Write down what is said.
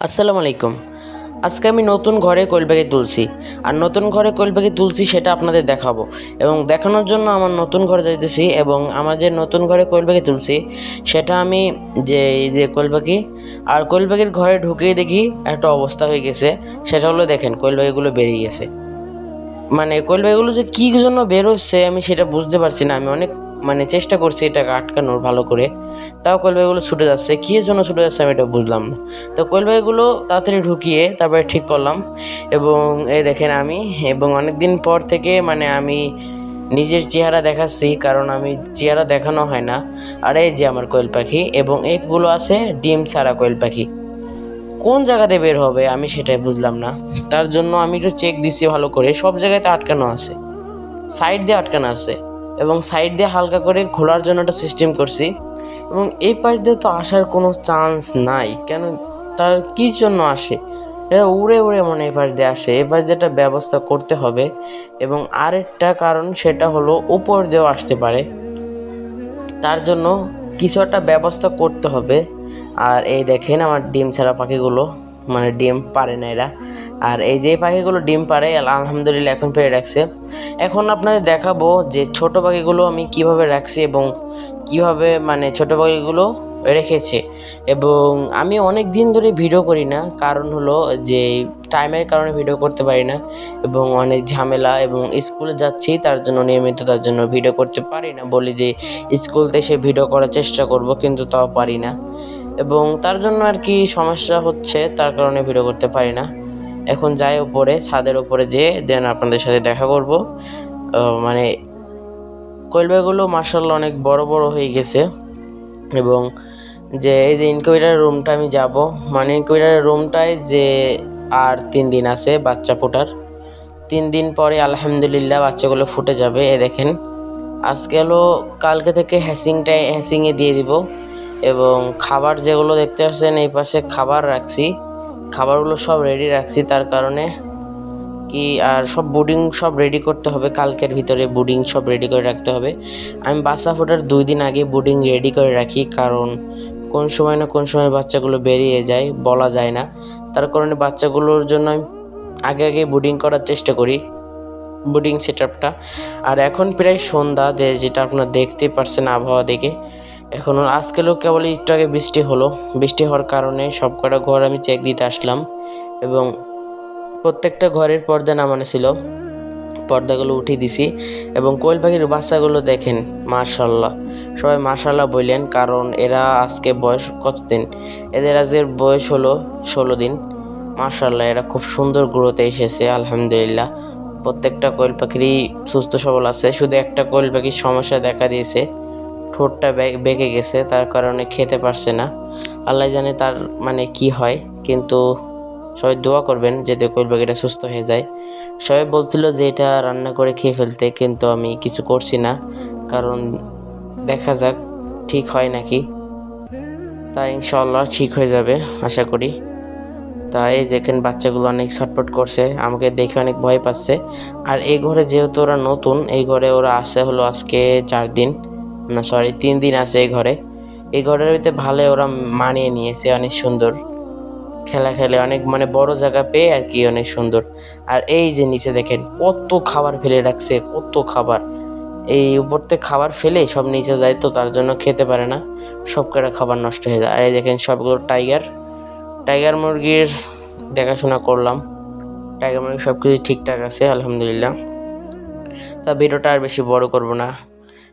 আসসালামু আলাইকুম আজকে আমি নতুন ঘরে পাখি তুলছি। আর নতুন ঘরে পাখি তুলছি সেটা আপনাদের দেখাবো। এবং দেখানোর জন্য আমার নতুন ঘরে যাইতেছি এবং আমার যে নতুন ঘরে পাখি তুলছি, সেটা আমি যে এই যে পাখি আর পাখির ঘরে ঢুকেই দেখি একটা অবস্থা হয়ে গেছে। সেটা হলো দেখেন পাখিগুলো বেরিয়ে গেছে। মানে কোয়েল পাখিগুলো যে কী জন্য বের হচ্ছে আমি সেটা বুঝতে পারছি না। আমি অনেক মানে চেষ্টা করছি এটাকে আটকানোর ভালো করে। তাও কোয়েল পাখিগুলো ছুটে যাচ্ছে। কী জন্য ছুটে যাচ্ছে আমি এটা বুঝলাম না। তো কোয়েল পাখিগুলো তাড়াতাড়ি ঢুকিয়ে তারপরে ঠিক করলাম। এবং এই দেখেন আমি, এবং অনেক দিন পর থেকে মানে আমি নিজের চেহারা দেখাচ্ছি, কারণ আমি চেহারা দেখানো হয় না। আর এই যে আমার কোয়েল পাখি, এবং এইগুলো আছে ডিম ছাড়া কোয়েল পাখি। কোন জায়গাতে বের হবে আমি সেটাই বুঝলাম না। তার জন্য আমি একটু চেক দিছি ভালো করে। সব জায়গাতে আটকানো আছে। সাইড দিয়ে আটকানো আছে। এবং সাইড দিয়ে হালকা করে খোলার জন্য একটা সিস্টেম করছি। এবং এই পাশ দিয়ে তো আসার কোনো চান্স নাই। কেন? তার কী জন্য আসে? এটা উড়ে উড়ে মনে এই পাশ দিয়ে আসে। এই পাশ দিয়ে একটা ব্যবস্থা করতে হবে। এবং আরেকটা কারণ সেটা হলো উপর দিয়েও আসতে পারে। তার জন্য কিছু একটা ব্যবস্থা করতে হবে। আর এই দেখেন আমার ডিম ছাড়া পাখিগুলো। মানে ডিম পারে না এরা। আর এই যে পাখিগুলো ডিম পারে আলহামদুলিল্লাহ এখন পেরে রাখছে। এখন আপনাদের দেখাবো যে ছোট পাখিগুলো আমি কীভাবে রাখছি এবং কীভাবে মানে ছোট পাখিগুলো রেখেছে। এবং আমি অনেক দিন ধরে ভিডিও করি না, কারণ হলো যে টাইমের কারণে ভিডিও করতে পারি না এবং অনেক ঝামেলা এবং স্কুলে যাচ্ছি, তার জন্য নিয়মিত তার জন্য ভিডিও করতে পারি না। বলি যে স্কুলতে থেকে ভিডিও করার চেষ্টা করব, কিন্তু তাও পারি না। এবং তার জন্য আর কি সমস্যা হচ্ছে, তার কারণে ভিডিও করতে পারি না। এখন যাই ওপরে ছাদের ওপরে যেয়ে দেন আপনাদের সাথে দেখা করব। মানে কোয়েলবাগুলো মার্শাল্লাহ অনেক বড় বড় হয়ে গেছে। এবং যে এই যে ইনকিউবেটার রুমটা আমি যাব মানে ইনকিউবেটার রুমটায় যে আর তিন দিন আছে বাচ্চা ফোটার। তিন দিন পরে আলহামদুলিল্লাহ বাচ্চাগুলো ফুটে যাবে, এ দেখেন। আজকে হলো কালকে থেকে হ্যাসিংটাই হ্যাসিংয়ে দিয়ে দিব। এবং খাবার যেগুলো দেখতে পাচ্ছেন এই পাশে খাবার রাখছি। খাবারগুলো সব রেডি রাখছি, তার কারণে কি আর সব বুডিং সব রেডি করতে হবে। কালকের ভিতরে বুডিং সব রেডি করে রাখতে হবে। আমি বাচ্চা ফোটার দুই দিন আগে বুডিং রেডি করে রাখি, কারণ কোন সময় না কোন সময় বাচ্চাগুলো বেরিয়ে যায়, বলা যায় না। তার কারণে বাচ্চাগুলোর জন্য আমি আগে আগে বুডিং করার চেষ্টা করি বুডিং সেট আপটা আর এখন প্রায় সন্ধ্যা যেটা আপনারা দেখতে পারছেন আবহাওয়া দেখে। এখন আজকেও কেবল একটু আগে বৃষ্টি হলো। বৃষ্টি হওয়ার কারণে সব কটা ঘর আমি চেক দিতে আসলাম এবং প্রত্যেকটা ঘরের পর্দা নামানো ছিল। পর্দাগুলো উঠিয়ে দিছি এবং কোয়েল পাখির বাচ্চাগুলো দেখেন মার্শাল্লাহ সবাই মার্শাল্লাহ বললেন, কারণ এরা আজকে বয়স কতদিন এদের আজকের বয়স হলো ষোলো দিন। মার্শাল্লাহ এরা খুব সুন্দর গ্রোথে এসেছে, আলহামদুলিল্লাহ। প্রত্যেকটা কোয়েল পাখিরই সুস্থ সবল আছে, শুধু একটা কোয়েল পাখির সমস্যা দেখা দিয়েছে। ঠোঁটটা বেঁকে গেছে, তার কারণে খেতে পারছে না। আল্লাহ জানে তার মানে কি হয়, কিন্তু সবাই দোয়া করবেন যাতে কোয়েল পাখিটা সুস্থ হয়ে যায়। সবাই বলছিল যে এটা রান্না করে খেয়ে ফেলতে, কিন্তু আমি কিছু করছি না, কারণ দেখা যাক ঠিক হয় নাকি। তা ইনশাল্লাহ ঠিক হয়ে যাবে, আশা করি। তা এই যেখানে বাচ্চাগুলো অনেক ছটপট করছে, আমাকে দেখে অনেক ভয় পাচ্ছে। আর এই ঘরে যেহেতু ওরা নতুন, এই ঘরে ওরা আসে হলো আজকে চার দিন। না সরি তিন দিন আছে এই ঘরে। এই ঘরের ভিতরে ভালো ওরা মানিয়ে নিয়েছে, অনেক সুন্দর। খেলা খেলে অনেক মানে বড় জায়গা পেয়ে আর কি অনেক সুন্দর। আর এই যে নিচে দেখেন, কত খাবার ফেলে রাখছে, কত খাবার। এই উপর থেকে খাবার ফেলে সব নিচে যায় তো, তার জন্য খেতে পারে না। সব কটা খাবার নষ্ট হয়ে যায়। আর এই দেখেন সবগুলো টাইগার। টাইগার মুরগির দেখাশোনা করলাম। টাইগার মুরগি সব কিছু ঠিকঠাক আছে, আলহামদুলিল্লাহ। তা ভিডিওটা আর বেশি বড় করব না।